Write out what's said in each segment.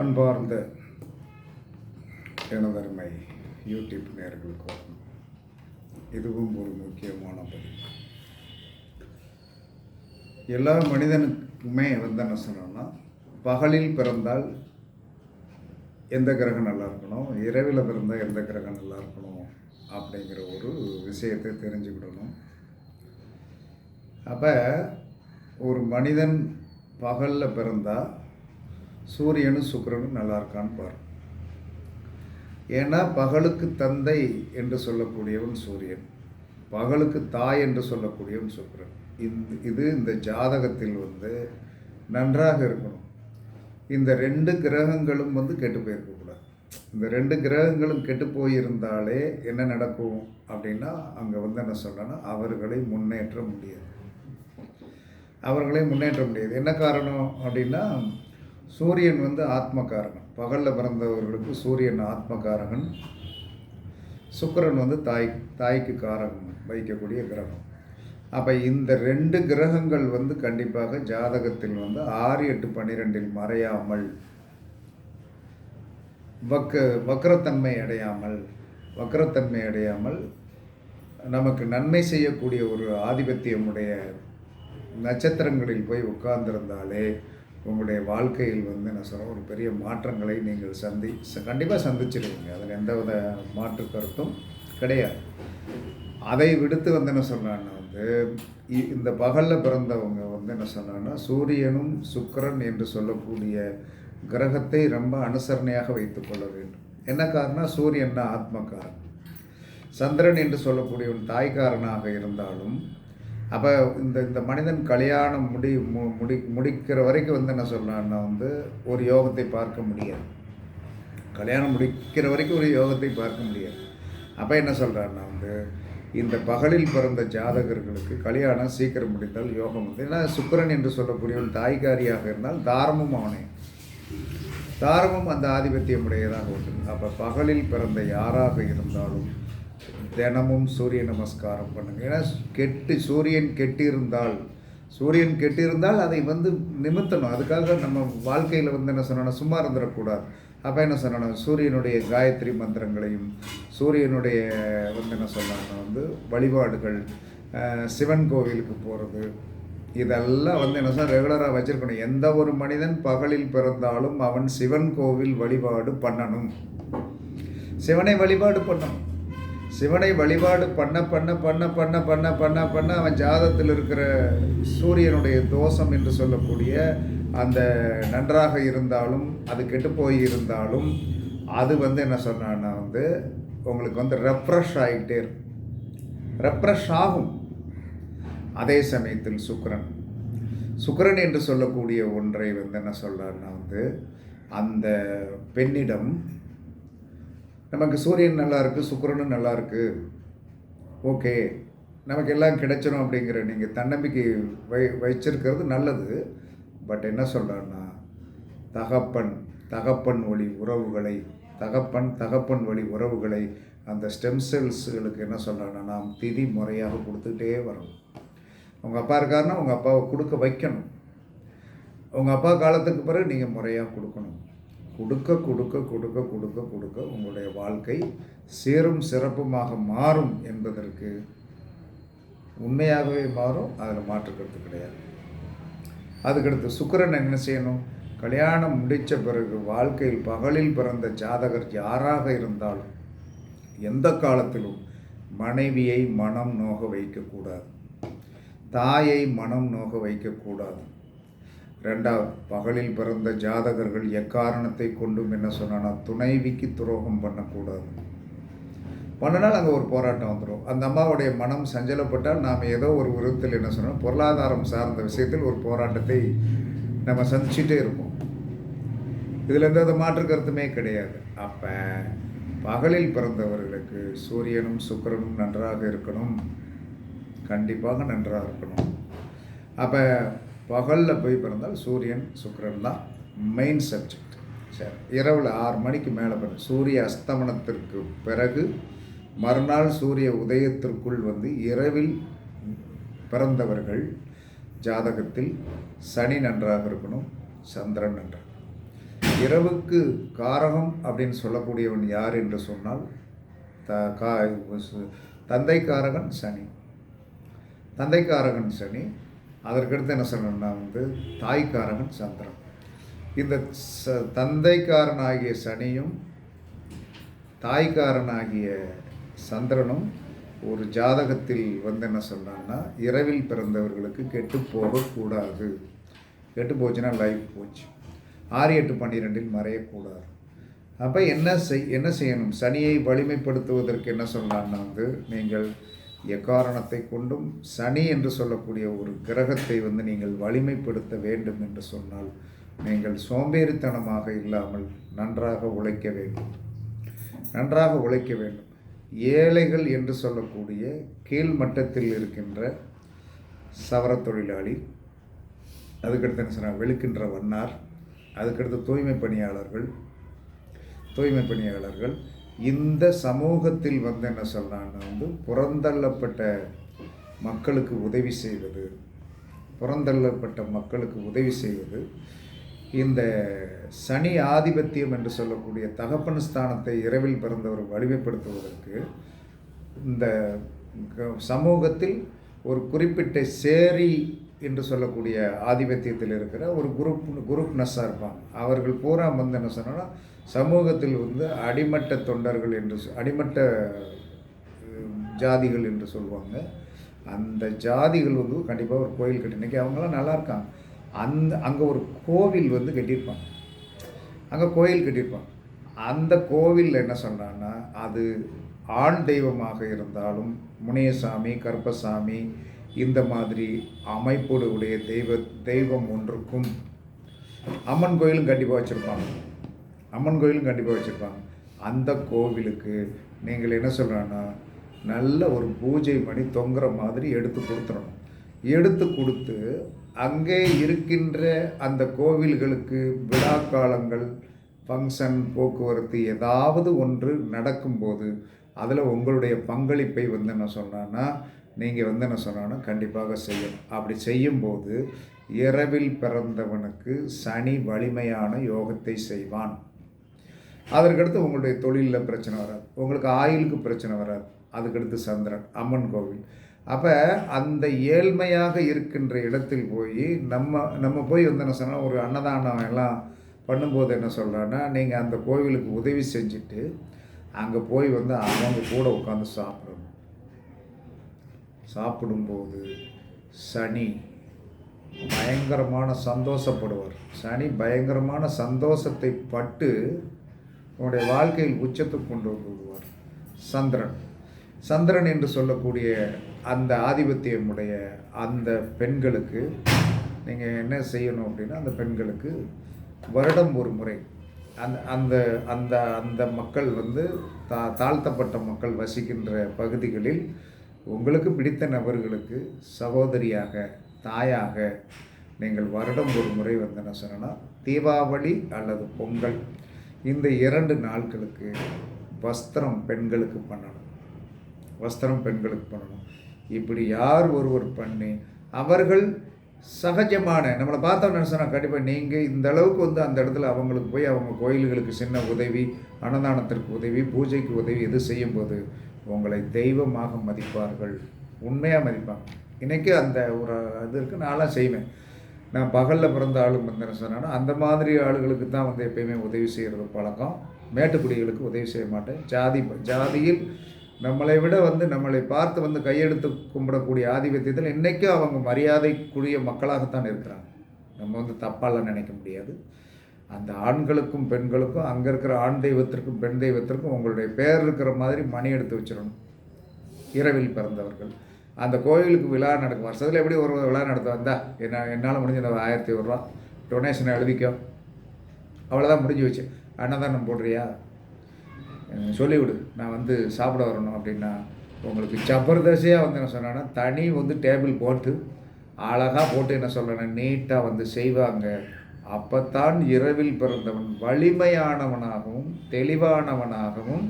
அன்பார்ந்த எனதருமை யூடியூப் நேர்களுக்கும் இதுவும் ஒரு முக்கியமான பதிவு. எல்லா மனிதனுக்குமே வந்து என்ன சொன்னோம்னா பகலில் பிறந்தால் எந்த கிரகம் நல்லா இருக்கணும்? இரவில் பிறந்தால் எந்த கிரகம் நல்லா இருக்கணும்? அப்படிங்கிற ஒரு விஷயத்தை தெரிஞ்சுக்கிடணும். அப்போ ஒரு மனிதன் பகலில் பிறந்தால் சூரியனும் சுக்கிரனும் நல்லா இருக்கான்னு பாரு ஏன்னா பகலுக்கு தந்தை என்று சொல்லக்கூடியவன் சூரியன். பகலுக்கு தாய் என்று சொல்லக்கூடியவன் சுக்கரன். இந்த இது இந்த ஜாதகத்தில் வந்து நன்றாக இருக்கணும். இந்த ரெண்டு கிரகங்களும் வந்து கெட்டு போயிருக்கக்கூடாது இந்த ரெண்டு கிரகங்களும் கெட்டு போயிருந்தாலே என்ன நடக்கும் அப்படின்னா அங்கே வந்து என்ன சொல்லணும்னா அவர்களை முன்னேற்ற முடியாது. அவர்களை முன்னேற்ற முடியாது. என்ன காரணம் அப்படின்னா சூரியன் வந்து ஆத்மகாரகன். பகலில் பிறந்தவர்களுக்கு சூரியன் ஆத்மகாரகன். சுக்கிரன் வந்து தாய் தாய்க்கு காரகம் வைக்கக்கூடிய கிரகம். அப்போ இந்த ரெண்டு கிரகங்கள் வந்து கண்டிப்பாக ஜாதகத்தில் வந்து ஆறு எட்டு பன்னிரெண்டில் மறையாமல் வக்க வக்கரத்தன்மை அடையாமல் வக்கரத்தன்மை அடையாமல் நமக்கு நன்மை செய்யக்கூடிய ஒரு ஆதிபத்தியமுடைய நட்சத்திரங்களில் போய் உட்கார்ந்திருந்தாலே உங்களுடைய வாழ்க்கையில் வந்து என்ன சொல்கிறேன் ஒரு பெரிய மாற்றங்களை நீங்கள் சந்தி கண்டிப்பாக சந்திச்சிருவீங்க. அதில் எந்தவித மாற்று கருத்தும் கிடையாது. அதை விடுத்து வந்து என்ன சொன்னான்னா வந்து இ- இந்த பகலில் பிறந்தவங்க வந்து என்ன சொன்னான்னா சூரியனும் சுக்கிரன் என்று சொல்லக்கூடிய கிரகத்தை ரொம்ப அனுசரணையாக வைத்துக்கொள்ள வேண்டும். என்ன காரணம் சூரியன்னா ஆத்மக்காரன் சந்திரன் என்று சொல்லக்கூடியவன் தாய்க்காரனாக இருந்தாலும் அப்போ இந்த இந்த மனிதன் கல்யாணம் முடி மு- முடி முடிக்கிற வரைக்கும் வந்து என்ன சொல்லலாம்னா வந்து ஒரு யோகத்தை பார்க்க முடியாது. கல்யாணம் முடிக்கிற வரைக்கும் ஒரு யோகத்தை பார்க்க முடியாது. அப்போ என்ன சொல்கிறாருன்னா வந்து இந்த பகலில் பிறந்த ஜாதகர்களுக்கு கல்யாணம் சீக்கிரம் முடிந்தால் யோகம் வந்து ஏன்னா சுக்கரன் என்று சொல்லக்கூடியவன் தாய்காரியாக இருந்தால் தாரமும் அவனே. தாரமும் அந்த ஆதிபத்தியம் உடையதாக உண்டு அப்போ பகலில் பிறந்த யாராக இருந்தாலும் தினமும் சூரிய நமஸ்காரம் பண்ணுங்க. ஏன்னா கெட்டு சூரியன் கெட்டிருந்தால் சூரியன் கெட்டிருந்தால் அதை வந்து நிமித்தணும். அதுக்காக நம்ம வாழ்க்கையில் வந்து என்ன சொல்லணும் சும்மா இருந்துடக்கூடாது. அப்போ என்ன சொல்லணும் சூரியனுடைய காயத்ரி மந்திரங்களையும் சூரியனுடைய வந்து என்ன சொல்லணும் வந்து வழிபாடுகள் சிவன் கோவிலுக்கு போகிறது இதெல்லாம் வந்து என்ன சொன்னால் ரெகுலராக வச்சுருக்கணும். எந்த ஒரு மனிதன் பகலில் பிறந்தாலும் அவன் சிவன் கோவில் வழிபாடு பண்ணணும். சிவனை வழிபாடு பண்ணணும். சிவனை வழிபாடு பண்ண பண்ண பண்ண பண்ண பண்ண பண்ண பண்ண அவன் ஜாதத்தில் இருக்கிற சூரியனுடைய தோஷம் என்று சொல்லக்கூடிய அந்த நன்றாக இருந்தாலும் அது கெட்டு போய் இருந்தாலும் அது வந்து என்ன சொன்னான்னா வந்து உங்களுக்கு வந்து ரெஃப்ரெஷ் ஆகிட்டே இருக்கும். ரெஃப்ரெஷ் ஆகும். அதே சமயத்தில் சுக்கரன். சுக்கரன் என்று சொல்லக்கூடிய ஒன்றை வந்து என்ன சொல்றாருன்னா வந்து அந்த பெண்ணிடம் நமக்கு சூரியன் நல்லா இருக்குது சுக்கரனும் நல்லா இருக்குது ஓகே. நமக்கு எல்லாம் கிடைச்சிடும் அப்படிங்கிற நீங்கள் தன்னம்பிக்கை வை வச்சிருக்கிறது நல்லது. பட் என்ன சொல்கிறேன்னா தகப்பன் தகப்பன் வழி உறவுகளை தகப்பன் தகப்பன் வழி உறவுகளை அந்த ஸ்டெம் செல்ஸ்களுக்கு என்ன சொல்கிறேன்னா நாம் திதி முறையாக கொடுத்துக்கிட்டே வரணும் உங்கள் அப்பா இருக்காருன்னா உங்கள் அப்பாவை கொடுக்க வைக்கணும். உங்கள் அப்பா காலத்துக்கு பிறகு நீங்கள் முறையாக கொடுக்கணும். கொடுக்க கொடுக்க கொடுக்க கொடுக்க கொடுக்க உங்களுடைய வாழ்க்கை சீரும் சிறப்புமாக மாறும் என்பதற்கு உண்மையாகவே மாறும் அதில் மாற்றுக்கிறது கிடையாது. அதுக்கடுத்து சுக்கரன் என்ன செய்யணும்? கல்யாணம் முடித்த பிறகு வாழ்க்கையில் பகலில் பிறந்த ஜாதகர் யாராக இருந்தாலும் எந்த காலத்திலும் மனைவியை மனம் நோக வைக்கக்கூடாது. தாயை மனம் நோக வைக்கக்கூடாது. ரெண்டாவது பகலில் பிறந்த ஜாதகர்கள் எக்காரணத்தை கொண்டும் என்ன சொன்னா துணைவிக்கு துரோகம் பண்ணக்கூடாது. பண்ணினால் அங்கே ஒரு போராட்டம் வந்துடும் அந்த அம்மாவுடைய மனம் சஞ்சலப்பட்டால் நாம் ஏதோ ஒரு விருத்தில் என்ன சொன்னோம் பொருளாதாரம் சார்ந்த விஷயத்தில் ஒரு போராட்டத்தை நம்ம சந்திச்சுட்டே இருப்போம். இதில் எந்த வித மாற்று கருத்துமே கிடையாது. அப்போ பகலில் பிறந்தவர்களுக்கு சூரியனும் சுக்கிரனும் நன்றாக இருக்கணும். கண்டிப்பாக நன்றாக இருக்கணும். அப்போ பகலில் போய் பிறந்தால் சூரியன் சுக்கரன் தான் மெயின் சப்ஜெக்ட் சரி இரவில் ஆறு மணிக்கு மேலே பிறகு சூரிய அஸ்தமனத்திற்கு பிறகு மறுநாள் சூரிய உதயத்திற்குள் வந்து இரவில் பிறந்தவர்கள் ஜாதகத்தில் சனி நன்றாக இருக்கணும் சந்திரன் நன்றாக இரவுக்கு காரகம் அப்படின்னு சொல்லக்கூடியவன் யார் என்று சொன்னால் த கா தந்தைக்காரகன் சனி. தந்தைக்காரகன் சனி அதற்கடுத்து என்ன சொல்லணும்னா வந்து தாய்க்காரகன் சந்திரன். இந்த ச தந்தைக்காரனாகிய சனியும் தாய்க்காரனாகிய சந்திரனும் ஒரு ஜாதகத்தில் வந்து என்ன சொல்கிறான்னா இரவில் பிறந்தவர்களுக்கு கெட்டு போகக்கூடாது. கெட்டு போச்சுன்னா லைஃப் போச்சு. ஆறு எட்டு பன்னிரெண்டில் மறையக்கூடாது. அப்போ என்ன செய் என்ன செய்யணும்? சனியை வலிமைப்படுத்துவதற்கு என்ன சொல்கிறான்னா வந்து நீங்கள் எக்காரணத்தை கொண்டும் சனி என்று சொல்லக்கூடிய ஒரு கிரகத்தை வந்து நீங்கள் வலிமைப்படுத்த வேண்டும் என்று சொன்னால் நீங்கள் சோம்பேறித்தனமாக இல்லாமல் நன்றாக உழைக்க வேண்டும். நன்றாக உழைக்க வேண்டும். ஏழைகள் என்று சொல்லக்கூடிய கீழ் மட்டத்தில் இருக்கின்ற சவரத் தொழிலாளி அதுக்கடுத்து என்ன வெளுக்கின்ற வண்ணார் அதுக்கடுத்து தூய்மை பணியாளர்கள் தூய்மை பணியாளர்கள் இந்த சமூகத்தில் வந்து என்ன சொல்கிறான்னு வந்து புறந்தள்ளப்பட்ட மக்களுக்கு உதவி செய்வது புறந்தள்ளப்பட்ட மக்களுக்கு உதவி செய்வது இந்த சனி ஆதிபத்தியம் என்று சொல்லக்கூடிய தகப்பன் ஸ்தானத்தை இரவில் பிறந்தவர் வலிமைப்படுத்துவதற்கு இந்த சமூகத்தில் ஒரு குறிப்பிட்ட சேரி என்று சொல்லக்கூடிய ஆதிபத்தியத்தில் இருக்கிற ஒரு குரூப் குரூப்னஸ்ஸாக இருப்பாங்க. அவர்கள் பூரா வந்து என்ன சொன்னால் சமூகத்தில் வந்து அடிமட்ட தொண்டர்கள் என்று சொ- அடிமட்ட ஜாதிகள் என்று சொல்லுவாங்க அந்த ஜாதிகள் வந்து கண்டிப்பாக ஒரு கோயில் கட்டி இன்னைக்கு அவங்களாம் நல்லா இருக்காங்க. அந்த அங்கே ஒரு கோவில் வந்து கட்டியிருப்பாங்க. அங்கே கோயில் கட்டியிருப்பாங்க. அந்த கோவிலில் என்ன சொன்னான்னா அது ஆண் தெய்வமாக இருந்தாலும் முனையசாமி கருப்பசாமி இந்த மாதிரி அமைப்போடு உடைய தெய்வ தெய்வம் ஒன்றுக்கும் அம்மன் கோயிலும் கண்டிப்பாக வச்சுருப்பாங்க. அம்மன் கோயிலும் கண்டிப்பாக வச்சுருப்பாங்க. அந்த கோவிலுக்கு நீங்கள் என்ன சொல்கிறேன்னா நல்ல ஒரு பூஜை மணி தொங்குற மாதிரி எடுத்து கொடுத்துடணும். எடுத்து கொடுத்து அங்கே இருக்கின்ற அந்த கோவில்களுக்கு விழா காலங்கள் ஃபங்க்ஷன் போக்குவரத்து ஏதாவது ஒன்று நடக்கும்போது அதில் உங்களுடைய பங்களிப்பை வந்து என்ன சொன்னான்னா நீங்கள் வந்து என்ன சொன்னாலும் கண்டிப்பாக செய்யணும் அப்படி செய்யும்போது இரவில் பிறந்தவனுக்கு சனி வலிமையான யோகத்தை செய்வான். அதற்கடுத்து உங்களுடைய தொழிலில் பிரச்சனை வராது. உங்களுக்கு ஆயுளுக்கு பிரச்சனை வராது. அதுக்கடுத்து சந்திரன் அம்மன் கோவில். அப்போ அந்த ஏழ்மையாக இருக்கின்ற இடத்தில் போய் நம்ம நம்ம போய் வந்து என்ன சொன்னால் ஒரு அன்னதானம் எல்லாம் பண்ணும்போது என்ன சொல்கிறான்னா நீங்கள் அந்த கோவிலுக்கு உதவி செஞ்சுட்டு அங்கே போய் வந்து அவங்க கூட உட்காந்து சாப்பிடணும். சாப்பிடும்போது சனி பயங்கரமான சந்தோஷப்படுவார். சனி பயங்கரமான சந்தோஷத்தை பட்டு உன்னுடைய வாழ்க்கையில் உச்சத்துக்கு கொண்டு வந்து விடுவார் சந்திரன். சந்திரன் என்று சொல்லக்கூடிய அந்த ஆதிபத்தியமுடைய அந்த பெண்களுக்கு நீங்கள் என்ன செய்யணும் அப்படின்னா அந்த பெண்களுக்கு வருடம் ஒரு முறை. அந்த அந்த அந்த அந்த மக்கள் வந்து தா தாழ்த்தப்பட்ட மக்கள் வசிக்கின்ற பகுதிகளில் உங்களுக்கு பிடித்த நபர்களுக்கு சகோதரியாக தாயாக நீங்கள் வருடம் ஒரு முறை வந்து என்ன சொன்னா தீபாவளி அல்லது பொங்கல் இந்த இரண்டு நாட்களுக்கு வஸ்திரம் பெண்களுக்கு பண்ணணும். வஸ்திரம் பெண்களுக்கு பண்ணணும். இப்படி யார் ஒருவர் பண்ணி அவர்கள் சகஜமான நம்மளை பார்த்தோம்னு சொன்னால் கண்டிப்பாக நீங்கள் இந்த அளவுக்கு வந்து அந்த இடத்துல அவங்களுக்கு போய் அவங்க கோயில்களுக்கு சின்ன உதவி அன்னதானத்திற்கு உதவி பூஜைக்கு உதவி எது செய்யும்போது உங்களை தெய்வமாக மதிப்பார்கள். உண்மையாக மதிப்பாங்க. இன்றைக்கி அந்த ஒரு இது இருக்குது நான்லாம் செய்வேன். நான் பகலில் பிறந்த ஆளுங்க வந்து அந்த மாதிரி ஆளுகளுக்கு தான் வந்து எப்பயுமே உதவி செய்கிறது பழக்கம். மேட்டுக்குடிகளுக்கு உதவி செய்ய மாட்டேன். ஜாதி ஜாதியில் நம்மளை விட வந்து நம்மளை பார்த்து வந்து கையெடுத்து கும்பிடக்கூடிய ஆதிபத்தியத்தில் இன்றைக்கும் அவங்க மரியாதைக்குரிய மக்களாகத்தான் இருக்கிறாங்க. நம்ம வந்து தப்பாலாம் நினைக்க முடியாது. அந்த ஆண்களுக்கும் பெண்களுக்கும் அங்கே இருக்கிற ஆண் தெய்வத்திற்கும் பெண் தெய்வத்திற்கும் உங்களுடைய பேர் இருக்கிற மாதிரி மணி எடுத்து வச்சிடணும். இரவில் பிறந்தவர்கள். அந்த கோயிலுக்கு விழா நடக்கும். வருஷத்தில் எப்படி ஒரு விழா நடத்த வந்தா என்ன என்னால் முடிஞ்ச இந்த ஆயிரத்தி ஐநூறுரூவா ரூபா. டொனேஷனை எழுதிக்கோ. அவ்வளோதான் முடிஞ்சு வச்சு அன்னதானம் போடுறியா? சொல்லிவிடு. நான் வந்து சாப்பிட வரணும் அப்படின்னா உங்களுக்கு ஜபர்தஸ்தியாக வந்து என்ன சொன்னேன்னா தனி வந்து டேபிள் போட்டு அழகாக போட்டு என்ன சொல்கிறேன்னா நீட்டாக வந்து செய்வாங்க. அப்பத்தான் இரவில் பிறந்தவன் வலிமையானவனாகவும் தெளிவானவனாகவும்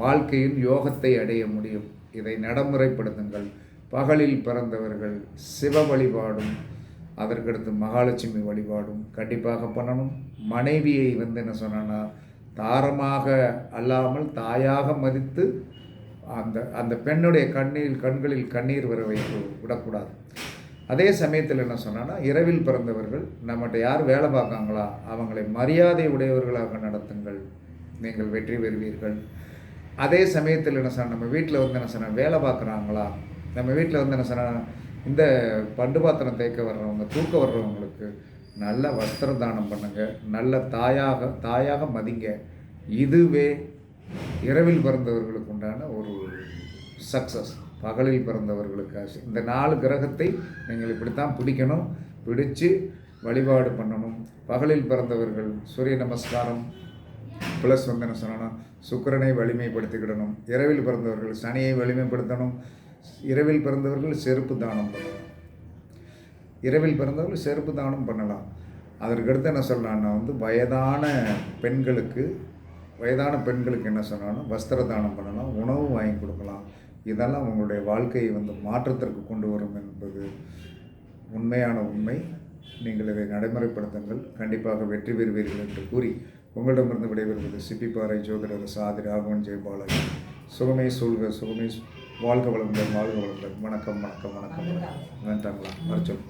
வாழ்க்கையின் யோகத்தை அடைய முடியும். இதை நடைமுறைப்படுத்துங்கள். பகலில் பிறந்தவர்கள் சிவ வழிபாடும் அதற்கடுத்து மகாலட்சுமி வழிபாடும் கண்டிப்பாக பண்ணணும். மனைவியை வந்து என்ன சொன்னா தாரமாக அல்லாமல் தாயாக மதித்து அந்த அந்த பெண்ணுடைய கண்ணீர் கண்களில் கண்ணீர் வர வைத்து விடக்கூடாது. அதே சமயத்தில் என்ன சொன்னால் இரவில் பிறந்தவர்கள் நம்மகிட்ட யார் வேலை பார்க்காங்களா அவங்களை மரியாதை உடையவர்களாக நடத்துங்கள் நீங்கள் வெற்றி பெறுவீர்கள். அதே சமயத்தில் என்ன சொன்ன நம்ம வீட்டில் வந்து என்ன சொன்னால் வேலை பார்க்குறாங்களா? நம்ம வீட்டில் வந்து என்ன சொன்ன இந்த பண்டு பாத்திரம் தேய்க்க வர்றவங்க தூக்க வர்றவங்களுக்கு நல்ல வஸ்திர தானம் பண்ணுங்கள் நல்ல தாயாக தாயாக மதிங்க. இதுவே இரவில் பிறந்தவர்களுக்கு உண்டான ஒரு சக்ஸஸ் பகலில் பிறந்தவர்களுக்கு ஆசை. இந்த நாலு கிரகத்தை நீங்கள் இப்படித்தான் பிடிக்கணும் பிடிச்சு வழிபாடு பண்ணணும். பகலில் பிறந்தவர்கள் சூரிய நமஸ்காரம் ப்ளஸ் வந்து என்ன சொல்லணும் சுக்கிரனை வலிமைப்படுத்திக்கிடணும். இரவில் பிறந்தவர்கள் சனியை வலிமைப்படுத்தணும். இரவில் பிறந்தவர்கள் செருப்பு தானம் பண்ணணும். இரவில் பிறந்தவர்கள் செருப்பு தானம் பண்ணலாம். அதற்கடுத்து என்ன சொல்லலாம்னா வந்து வயதான பெண்களுக்கு வயதான பெண்களுக்கு என்ன சொன்னாலும் வஸ்திர தானம் பண்ணலாம். உணவு வாங்கி கொடுக்கலாம். இதெல்லாம் உங்களுடைய வாழ்க்கையை வந்து மாற்றத்திற்கு கொண்டு வரும் என்பது உண்மையான உண்மை. நீங்கள் இதை நடைமுறைப்படுத்துங்கள். கண்டிப்பாக வெற்றி பெறுவீர்கள் என்று கூறி உங்களிடமிருந்து விடைபெறுவது சிப்பிப்பாறை ஜோதிடர் சாதி ராகவன் ஜெயபாலன் சுகமே சூழ்க சுகமே வாழ்க வளமுடன் வாழ்க வளமுடன். வணக்கம் வணக்கம் வணக்கம் வணக்கம். வேண்டாங்களா மறைச்சோம்